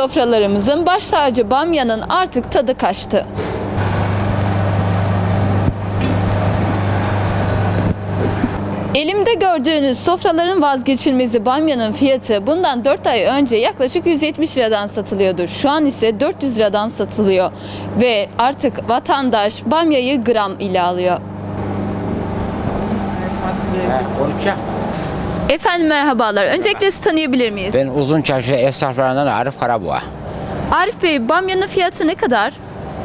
Sofralarımızın baş tacı bamyanın artık tadı kaçtı. Elimde gördüğünüz sofraların vazgeçilmezi bamyanın fiyatı bundan 4 ay önce yaklaşık 170 liradan satılıyordu. Şu an ise 400 liradan satılıyor ve artık vatandaş bamyayı gram ile alıyor. Efendim merhabalar. Öncelikle sizi tanıyabilir miyiz? Ben uzun çarşı esnaflarından Arif Karabuğa. Arif Bey bamyanın fiyatı ne kadar?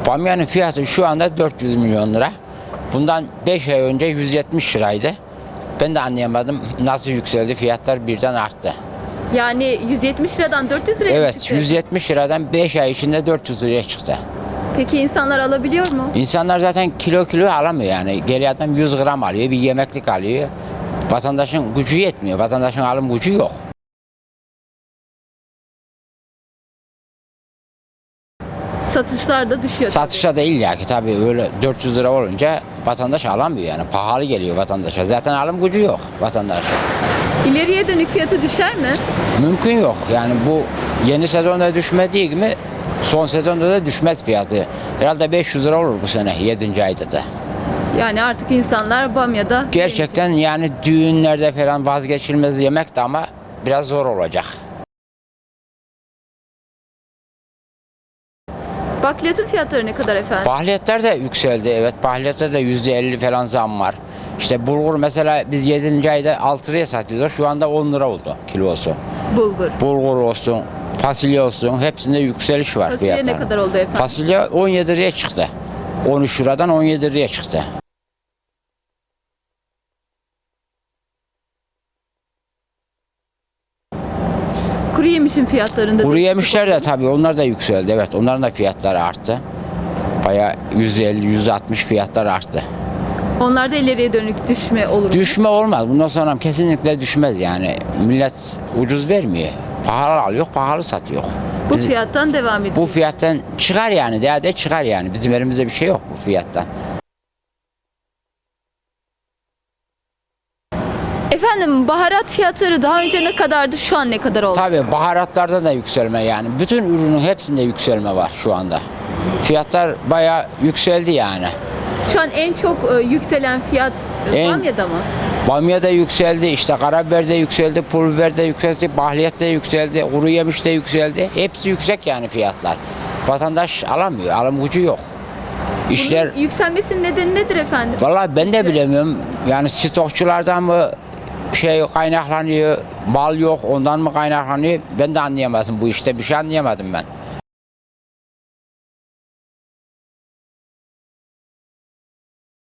Bamyanın fiyatı şu anda 400 milyon lira. Bundan 5 ay önce 170 liraydı. Ben de anlayamadım nasıl yükseldi fiyatlar birden arttı. Yani 170 liradan 400 liraya mı Evet çıktı? 170 liradan 5 ay içinde 400 liraya çıktı. Peki insanlar alabiliyor mu? İnsanlar zaten kilo kilo alamıyor yani. Geliyor adam 100 gram alıyor bir yemeklik alıyor. Vatandaşın gücü yetmiyor. Vatandaşın alım gücü yok. Satışlar da düşüyor. Satışta da illa ki tabii öyle 400 lira olunca vatandaş alamıyor yani. Pahalı geliyor vatandaşa. Zaten alım gücü yok vatandaş. İleriye dönük fiyatı düşer mi? Mümkün yok. Yani bu yeni sezonda düşmediği gibi son sezonda da düşmez fiyatı. Herhalde 500 lira olur bu sene 7. ayda da. Yani artık insanlar bamyada Gerçekten yani düğünlerde falan vazgeçilmez yemek de ama biraz zor olacak. Bakliyatın fiyatları ne kadar efendim? Bahliyetler de yükseldi evet. Bahliyette de %50 falan zam var. İşte bulgur mesela biz 7. ayda 6 liraya satıyoruz. Şu anda 10 lira oldu kilosu. Bulgur. Bulgur olsun, fasulye olsun hepsinde yükseliş var Fasulye ne fiyatların. kadar oldu efendim? Fasulye 17 liraya çıktı. 13 liradan 17 liraya çıktı. Kuru yemişin fiyatlarında Kuru yemişler de tabii onlar da yükseldi. Evet onların da fiyatları arttı. Baya 150-160 fiyatlar arttı. Onlarda ileriye dönük düşme olur mu? Düşme olmaz. Bundan sonra kesinlikle düşmez yani. Millet ucuz vermiyor. Pahalı alıyor, pahalı satıyor. Bu Biz- fiyattan devam edecek. bu fiyattan çıkar yani. Da çıkar yani. Bizim elimizde bir şey yok bu fiyattan. Efendim baharat fiyatları daha önce ne kadardı şu an ne kadar oldu? Tabii baharatlarda da yükselme yani. Bütün ürünün hepsinde yükselme var şu anda. Fiyatlar bayağı yükseldi yani. Şu an en çok e, yükselen fiyat e, En- bamyada mı? Bamya da yükseldi, işte karabiber de yükseldi, pul biber de yükseldi, bahliyet de yükseldi, kuru yemiş de yükseldi. Hepsi yüksek yani fiyatlar. Vatandaş alamıyor, alım gücü yok. İşler, Bunun yükselmesinin nedeni nedir efendim? vallahi ben de bilemiyorum. Yani stokçulardan mı şey kaynaklanıyor, mal yok ondan mı kaynaklanıyor? Ben de anlayamadım bu işte. Bir şey anlayamadım ben.